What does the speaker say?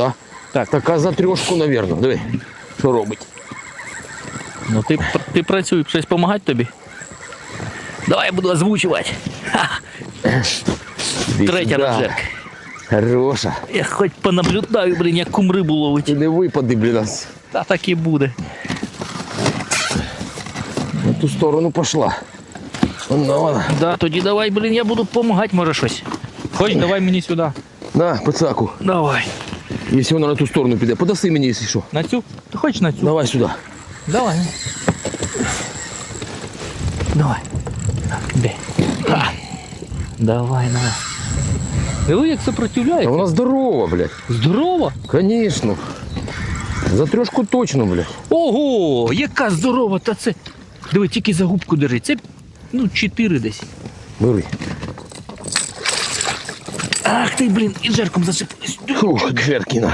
да. Так. Така за трьошку, навірно. Диви, що робить. Ну ти, пр- ти працюй, щось допомагати тобі. Давай я буду озвучувати. Ха, Іди третя сюди. розжерка. Хороша. Я хоч понаблюдаю, блін, як кум рибу ловить. Ти не випади, блін, нас. Та так і буде. На ту сторону пішла. Вона, вона. Да, тоді давай, блін, я буду допомагати, може щось. Хоч давай мені сюди. На, пацаку. Давай. Якщо вона на ту сторону піде, подаси мені, якщо що. На цю? Ти хочеш на цю? Давай сюди. Давай. Давай. Де? Ха. Давай, давай. Диви, як А сопротивляє. вона здорова, блядь. Здорово. Конечно. За трьошку точно, блядь. Ого, яка здорова, та це. Диви, тільки за губку держи. Це ну, 4 десь. Бери. Ах ти, блін, і жерком засипались. Фух, Джеркіна.